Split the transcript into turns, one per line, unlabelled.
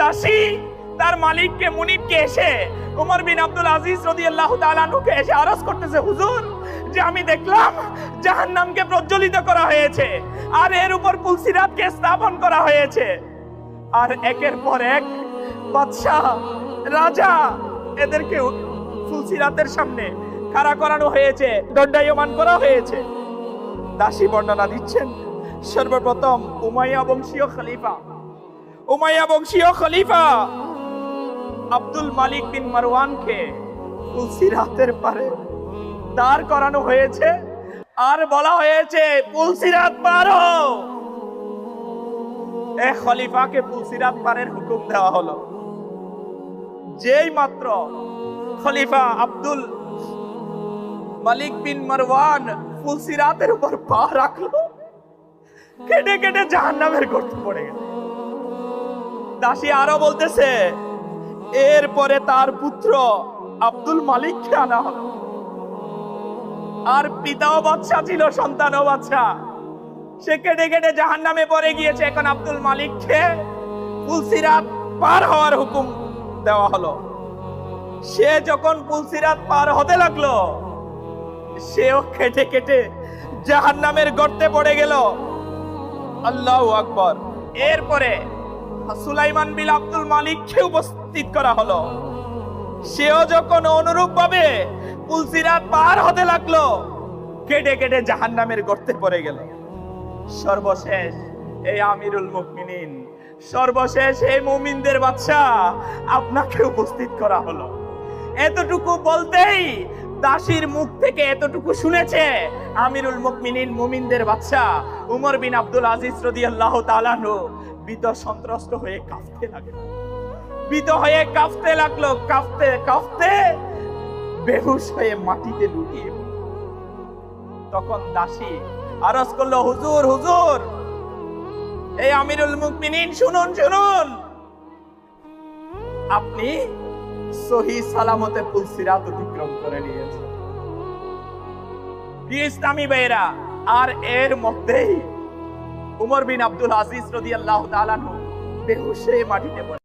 দাসী, তার মালিককে, মুনিবকে এসে উমর বিন আব্দুল আজিজ রাদিয়াল্লাহু তাআলা আনহুকে এসে আরজ করতেছে, হুজুর, যে আমি দেখলাম জাহান্নামকে প্রজ্বলিত করা হয়েছে আর এর উপর পুলসিরাতকে স্থাপন করা হয়েছে। আর একের পর এক বাদশাহ, রাজা এদেরকে ফুলসিরাতের সামনে খাড়া করানো হয়েছে, দণ্ডায়মান করা হয়েছে। দাসী বর্ণনা দিচ্ছেন, সর্বপ্রথম উমাইয়া বংশীয় খলিফা উমাইয়া বংশীয় খলিফা। আব্দুল মালিক বিন মারওয়ানকে পুলসিরাতের পারে দাঁড় করানো হয়েছে। আর বলা হয়েছে পুলসিরাত পারো এ খলিফাকে পুলসিরাত পারের হুকুম দেওয়া হলো। যেই মাত্র খলিফা আব্দুল মালিক বিন মারওয়ান ফুলসিরাতের উপর পা রাখল, কেটে কেটে জাহান্নামের গর্তে পড়ে গেল। দাসী আরও বলতেছে, এরপরে তার পুত্র আব্দুল মালিককে আনা হলো আর পিতাও বাচ্চা ছিল, সন্তানও বাচ্চা। সে কেটে কেটে জাহান নামে পড়ে গিয়েছে, এখন আব্দুল মালিককে পুলসিরাত পার হওয়ার হুকুম দেওয়া হলো। সে যখন পুলসিরাত পার হতে লাগল, সেও কেটে কেটে জাহান নামের গর্তে পড়ে গেল। আল্লাহ আকবর। এরপরে সুলাইমান বিল আব্দুল মালিককে উপস্থিত করা হলো। সেও যখন অনুরূপ ভাবে পুলসিরাত পার হতে লাগল, কেটে কেটে জাহান নামের গর্তে পড়ে গেল। সর্বশেষ এই আমিরুল মুকমিনিন সর্বশেষ এই মুমিনদের বাচ্চা আপনাকে উপস্থিত করা হলো। এতটুকু বলতেই দাসীর মুখ থেকে এতটুকু শুনেছে আমিরুল মুকমিনিন মুমিনদের বাচ্চা উমর বিন আব্দুল আজিজ রাদিয়াল্লাহু তাআলা নু সন্ত্রস্ত হয়ে কাঁপতে লাগল। হয়ে কাঁপতে লাগল, কাঁপতে কাঁপতে বেহুশ হয়ে মাটিতে লুটিয়ে তখন দাসী আরজ করল, হুজুর হুজুর, এই আমিরুল মুকমিনিন শুনুন শুনুন। আপনি সহি সালামতে ফুলসিরাত অতিক্রম করে নিয়েছেন। ইসলামী ভাইরা আর এর মধ্যেই উমর বিন আব্দুল আজিজ রদি আল্লাহ বেহুশ বেহুশে মাটিতে পড়ে।